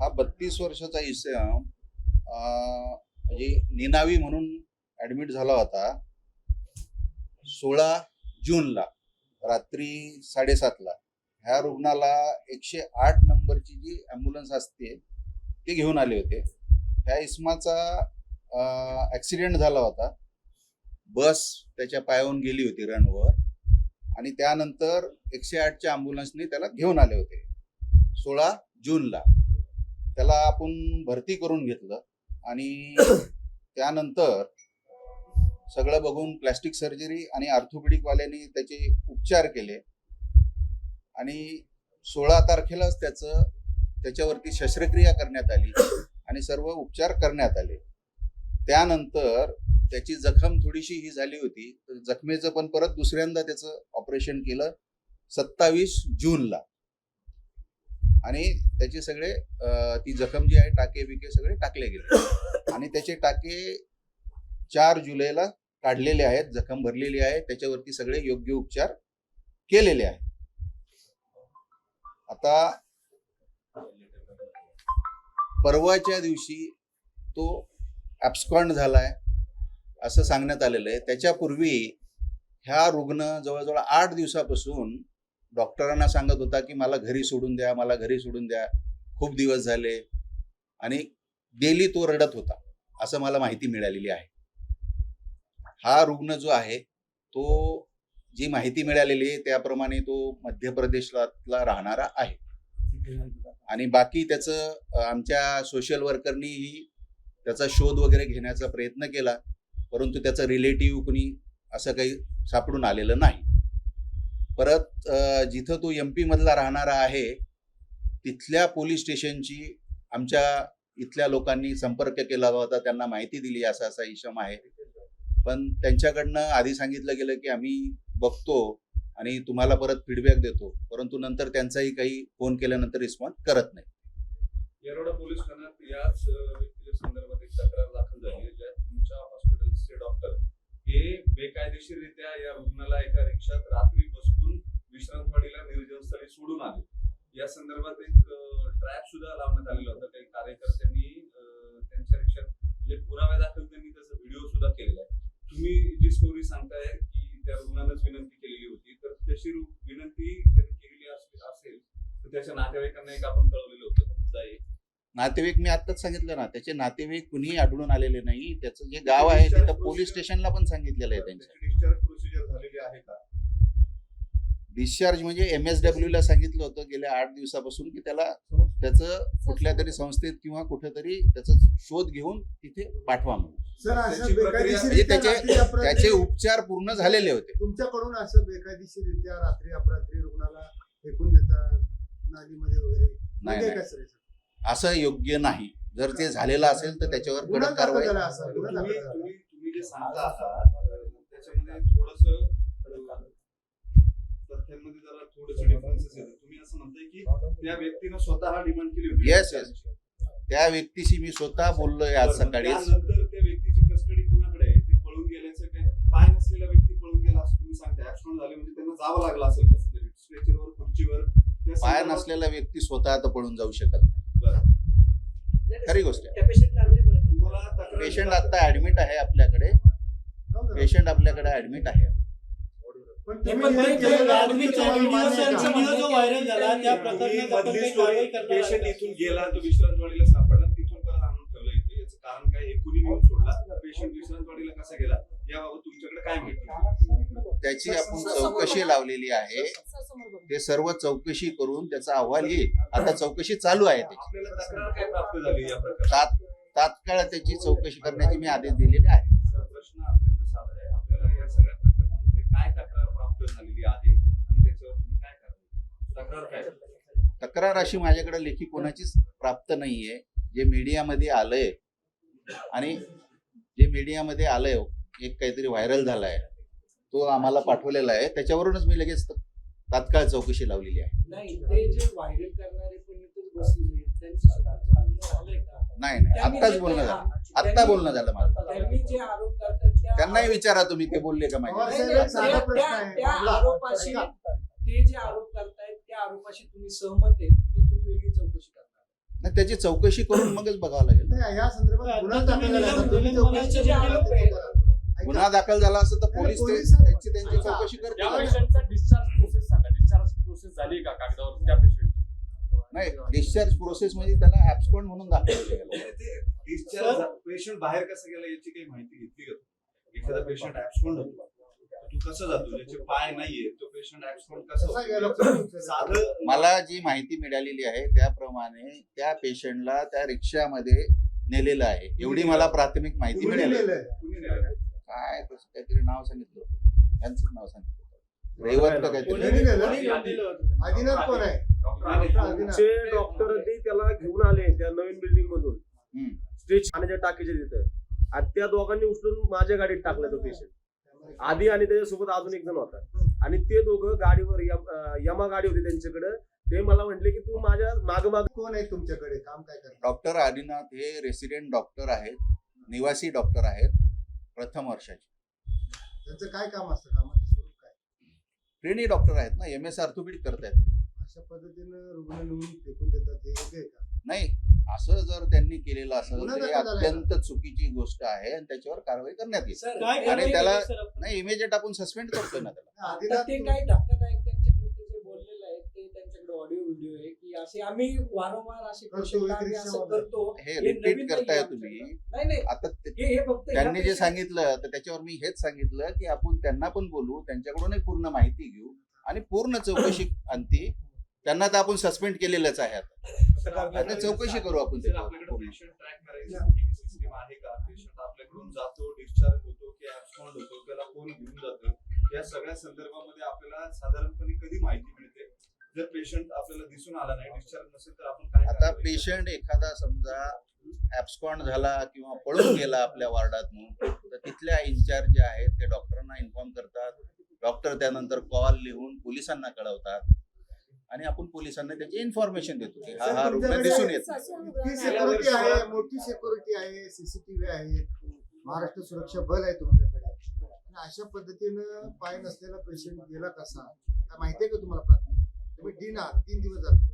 हा बत्तीस वर्षाचा इसम म्हणजे निनावी म्हणून ऍडमिट झाला होता. सोळा जूनला रात्री साडेसातला. ह्या रुग्णाला एकशे आठ नंबरची जी ॲम्ब्युलन्स असते ते घेऊन आले होते. ह्या इस्माचा ॲक्सिडेंट झाला होता. बस त्याच्या पायावरून गेली होती रनवर आणि त्यानंतर एकशे आठच्या ॲम्ब्युलन्सने त्याला घेऊन आले होते. सोळा जूनला. त्याला आपण भरती करून घेतलं आणि त्यानंतर सगळं बघून प्लॅस्टिक सर्जरी आणि ऑर्थोपेडिक वाल्यांनी त्याचे उपचार केले. आणि सोळा तारखेलाच त्याचं त्याच्यावरती शस्त्रक्रिया करण्यात आली आणि सर्व उपचार करण्यात आले. त्यानंतर त्याची जखम थोडीशी ही झाली होती. तर जखमेचं पण परत दुसऱ्यांदा त्याचं ऑपरेशन केलं सत्तावीस जूनला. आणि त्याचे सगळे ती जखम जी आहे टाके बिके सगळे टाकले गेले. आणि त्याचे टाके चार जुलैला काढलेले आहेत जखम भरलेली आहे त्याच्यावरती सगळे योग्य उपचार केलेले आहेत. आता परवाच्या दिवशी तो ॲब्स्कॉन्ड झालाय असं सांगण्यात आलेलं आहे. त्याच्यापूर्वी ह्या रुग्ण जवळजवळ आठ दिवसापासून डॉक्टरांना सांगत होता की मला घरी सोडून द्या मला घरी सोडून द्या. खूप दिवस झाले. आणि डेली तो रडत होता असं मला माहिती मिळालेली आहे. हा रुग्ण जो आहे तो जी माहिती मिळालेली आहे त्याप्रमाणे तो मध्य प्रदेशातला राहणारा आहे. आणि बाकी त्याचं आमच्या सोशल वर्करनीही त्याचा शोध वगैरे घेण्याचा प्रयत्न केला परंतु त्याचं रिलेटिव्ह कुणी असं काही सापडून आलेलं नाही. परत जिथं तो एम मधला राहणारा आहे तिथल्या पोलीस स्टेशनची आमच्या इथल्या लोकांनी संपर्क केला होता त्यांना माहिती दिली असा असा इशम आहे. पण त्यांच्याकडनं आधी सांगितलं गेलं की आम्ही बघतो आणि तुम्हाला परत फीडबॅक देतो. परंतु नंतर त्यांचाही काही फोन केल्यानंतर रिस्पॉन्स करत नाही. येरवडा पोलीस ठाण्यात याच व्यक्तीच्या संदर्भात एक तक्रार दाखल झाली आहे, ज्यात तुमच्या हॉस्पिटलचे डॉक्टर हे बेकायदेशीररित्या या रुग्णाला एका रिक्षात रात सोडून आले. या संदर्भात एक ट्रॅप सुद्धा लावण्यात आलेला होता. काही कार्यकर्त्यांनी त्यांच्या रिक्षात म्हणजे पुराव्या दाखल त्यांनी त्याचा व्हिडिओ सुद्धा केलेला आहे. तुम्ही जी स्टोरी सांगताय की त्या रुग्णानंच विनंती केलेली होती तर तशी विनंती त्यांनी केलेली अस- असेल तर त्याच्या नातेवाईकांना एक आपण कळवलेलं होतं. मुद्दा एक नातेवाईक मी आत्ताच सांगितलं ना त्याचे नातेवाईक कुणीही आढळून आलेले नाही. त्याचं जे गाव आहे तिथं पोलीस स्टेशनला पण सांगितलेलं आहे त्यांच्या त्याची. डिस्चार्ज प्रोसिजर झालेली आहे का? डिस्चार्ज म्हणजे एम एस डब्ल्यू ला सांगितलं होतं गेल्या आठ दिवसापासून की त्याला त्याचं कुठल्या तरी संस्थेत किंवा कुठेतरी त्याचा शोध घेऊन तिथे पाठवा म्हणून. म्हणजे त्याचे त्याचे उपचार पूर्ण झालेले होते. तुमच्याकडून असं बेकायदेशीररित्या रात्री अपरात्री रुग्णाला फेकून देतात नालीमध्ये वगैरे नाही? असं योग्य नाही. जर ते झालेलं असेल तर त्याच्यावर कडक कारवाई तुम्ही जे सांगता आहात त्याच्यामध्ये थोडस तथ्यांमध्ये जरा थोडस डिफरन्सेस येतात. तुम्ही असं म्हणताय की त्या व्यक्तीनं स्वतः डिमांड केली होती. Yes, yes. त्या व्यक्तीशी मी स्वतः बोललोय आज सकाळीच. त्यानंतर त्या व्यक्तीची कस्टडी कुणाकडे आहे? ते पळून गेल्याचं काय? पाय नसलेला व्यक्ती पळून गेला असं तुम्ही सांगताय. ऍक्सिडेंट झाले म्हणजे त्यांना जावं लागलं असेल कसं तरी स्ट्रेचरवर खुर्चीवर पाय नसलेला व्यक्ती स्वतः आता पळून जाऊ शकत नाही. बरं. खरी गोष्ट पेशंट आता ऍडमिट आहे आपल्याकडे? पेशंट आपल्याकडे ऍडमिट आहे. पेशंट? इथून गेला तो विश्रांतवाडीला सापडला तिथून परत आणून ठेवला इथे. याचं कारण काय? कुणी नेऊन सोडला. पेशंट विश्रांतवाडीला कसा गेला? याबाबत तुमच्याकडे काय माहिती त्याची आपण चौकशी लावलेली आहे. ते सर्व चौकशी करून त्याचा अहवाल येईल. आता चौकशी चालू आहे त्याची. आपल्याला तक्रार काय प्राप्त झाली या प्रकारात तात- तात्काळ त्याची चौकशी करण्याचे मी आदेश दिलेले आहे सर, प्रश्न अत्यंत साधा आहे आपल्याला या सगळ्या प्रकरणामध्ये काय तक्रार प्राप्त झालेली आहे. आणि त्याच्यावर तुम्ही काय तक्रार काय तक्रार अशी माझ्याकडे लेखी कोणाचीच प्राप्त नाहीये. जे मीडियामध्ये आलंय आणि जे मीडियामध्ये आलंय एक काहीतरी व्हायरल झालाय तो आम्हाला पाठवलेला आहे. त्याच्यावरूनच मी लगेच तात्काळ चौकशी लावलेली आहे. नाही ते जे व्हायरल करणारे नाही नाही आत्ताच जे- बोलणं झालं आत्ता बोलणं झालं माझं त्यांनी जे आरोप करतात त्या त्यांनाही विचारा तुम्ही ते बोलले का नाही, साधा त्या- प्रश्न आहे. त्या आरोपाशी ते जे आरोप करतायत त्या आरोपाशी तुम्ही सहमत आहेत की तुम्ही वेगळी चौकशी करणार नाही त्याची चौकशी करून मगच बघावं लागेल ना. नाही, या संदर्भात गुन्हा दाखल झाला निलम- तुम्ही निलम चौकशी मनाचे जे करा. आरोप आहे, ऐका. गुन्हा दाखल झाला असं तर पोलीस ते- पोलीस- त्यांची त्यांची. चौकशी करतील पेशंटचा डिस्चार्ज प्रोसेस सांगा डिस्चार्ज प्रोसेस झाली का कागदावर नाही डिस्चार्ज प्रोसेस म्हणजे त्याला ऍब्सकॉन्ड म्हणून दाखवलं गेलं ते डिस्चार्ज पेशंट बाहेर कसं गेला याची काही माहिती घेतली? एखादा पेशंट ऍब्सकोंड होतो. तू कसं जातो? ज्याचे पाय नाहीये तो पेशंट कसं? गेला? साधं मला जी माहिती मिळालेली आहे त्याप्रमाणे त्या पेशंटला त्या रिक्षामध्ये नेलेलं आहे. एवढी मला प्राथमिक माहिती मिळाली? काय तसं काहीतरी नाव सांगितलं होतं. यांचंच नाव सांगितलं. रविवार का काहीतरी कोणी नेलं? कोणी दिलं होतं? आदिनाथ कोण आहे? डॉक्टर ते त्याला घेऊन आले त्या नवीन बिल्डिंग मधून. हम्म. स्टेज पाण्याच्या टाकीच्या तिथं. आणि त्या दोघांनी उचलून माझ्या गाडीत टाकलं तो पेशंट आधी आणि त्याच्यासोबत अजून एक जण होता. आणि ते दोघं गाडीवर यम- अं, यमा गाडी होती त्यांच्याकडे. ते मला म्हटले की तू माझ्या माग माग कोण आहे तुमच्याकडे? काम काय करतात? डॉक्टर आदिनाथ हे रेसिडेंट डॉक्टर आहेत. निवासी डॉक्टर आहेत. प्रथम वर्षाचे. त्यांचं काय काम असतं? काय ट्रेनी डॉक्टर आहेत ना एम एस ऑर्थोपेडिक करतायत. ते. अशा पद्धतीनं रुग्ण फेकून देतात हे योग्य आहे का? नाही असं जर त्यांनी केलेलं असेल गुन्हा तर ही दाखल अत्यंत चुकीची गोष्ट आहे आणि त्याच्यावर कारवाई करण्यात येईल. सर, काय आणि त्याला केलं सर आपण? नाही इमिजिएट आपण सस्पेंड करतोय ना त्याला. ते काय धक्कादायक व्हिडिओ आहे की असे आम्ही वारंवार असे करतो, आम्ही असं हे रिपीट करताय तुम्ही. नाही नाही. आता हे फक्त त्यांनी जे सांगितलं तर त्याच्यावर मी हेच सांगितलं की आपण त्यांना पण बोलू त्यांच्याकडूनही पूर्ण माहिती घेऊ आणि पूर्ण चौकशी अंती. त्यांना तर आपण सस्पेंड केलेलंच आहे आता. चौकशी करू आपण आपल्याकडून जातो डिस्चार्ज होतो की ऍब्सकॉन्ड होतो त्याला कोण घेऊन जातं? या सगळ्या संदर्भामध्ये आपल्याला साधारणपणे कधी माहिती मिळते? जर पेशंट आपल्याला दिसून आला नाही डिस्चार्ज नसेल तर आपण काय आता कारवाई? पेशंट एखादा समजा ऍब्सकॉन्ड झाला किंवा पळून गेला आपल्या वार्डातून तर तिथल्या इन्चार्ज जे आहेत ते डॉक्टरांना इन्फॉर्म करतात. डॉक्टर त्यानंतर कॉल लिहून पोलिसांना कळवतात. आणि आपण पोलिसांना त्याची इन्फॉर्मेशन देतो की हा हा रुग्ण दिसून येत. सिक्युरिटी आहे. मोठी सिक्युरिटी आहे सीसीटीव्ही आहे महाराष्ट्र सुरक्षा बल आहे तुमच्याकडे. आणि अशा पद्धतीनं पाय नसलेला पेशंट गेला कसा? काय माहितीये का तुम्हाला प्राथमिक तुम्ही दिन आहात तीन दिवस झाले.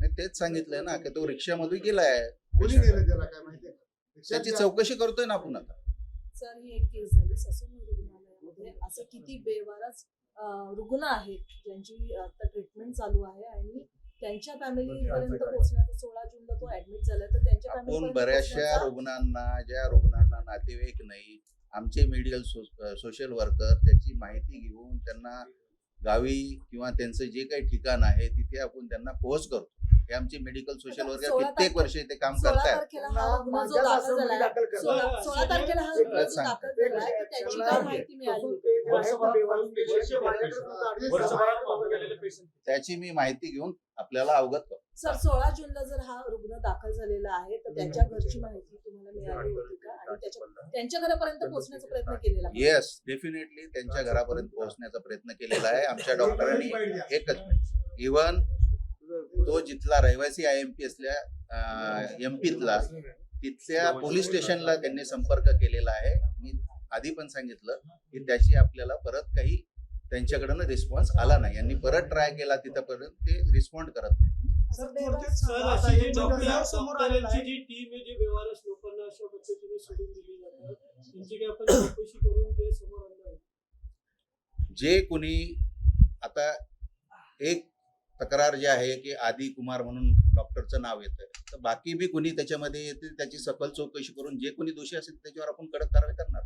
नाही तेच सांगितलंय ना की तो रिक्षामध्ये गेलाय. कोणी नेलं त्याला काय माहितीये त्याची चौकशी करतोय ना आपण आता. सर ही एक केस झाली ससून रुग्णालयामध्ये. असे किती बेवारस अं, रुग्ण आहेत ज्यांची आता ट्रीटमेंट चालू आहे आणि त्यांच्या फॅमिली पर्यंत पोहोचण्याचा सोळा जूनला तो ऍडमिट झाला तर त्यांच्या आपण बऱ्याचशा रुग्णांना ज्या रुग्णांना नातेवाईक नाही आमचे मेडिकल सोशल वर्कर त्याची माहिती घेऊन त्यांना गावी किंवा त्यांचं जे काही ठिकाण आहे तिथे आपण त्यांना पोहोच करतो. हे आमचे मेडिकल सोशल सोळा कित्येक वर्ष ते काम पेशंट? त्याची मी माहिती घेऊन आपल्याला अवगत करतो. सर सोळा जूनला जर हा रुग्ण दाखल झालेला आहे तर त्याच्या घरची माहिती तुम्हाला मिळाली होती का? आणि त्याच्या त्यांच्या घरापर्यंत पोहोचण्याचा प्रयत्न केलेला का? येस डेफिनेटली त्यांच्या घरापर्यंत पोहोचण्याचा प्रयत्न केलेला आहे. आमच्या डॉक्टरांनी एकच इवन तो जिथला रहिवासी आय एम पी असल्या एम पीतला तिथल्या पोलीस स्टेशनला त्यांनी संपर्क केलेला आहे. मी आधी पण सांगितलं की त्याची आपल्याला परत काही त्यांच्याकडनं रिस्पॉन्स आला नाही. यांनी परत ट्राय केला तिथपर्यंत ते रिस्पॉन्ड करत नाही. सर आता जी एक डॉक्टर मुद्दा समोर आलेला आहे. जी टीम आहे जे व्यवहारच लोकांना अशा पद्धतीने सोडून दिली जातात त्यांची काही आपण चौकशी करून ते समोर आणणार. जे कोणी आता एक तक्रार जी आहे की आदी कुमार म्हणून डॉक्टरचं नाव येतं तर बाकी बी कोणी त्याच्यामध्ये येते त्याची सखोल चौकशी करून जे कोणी दोषी असेल त्याच्यावर आपण कडक कारवाई करणार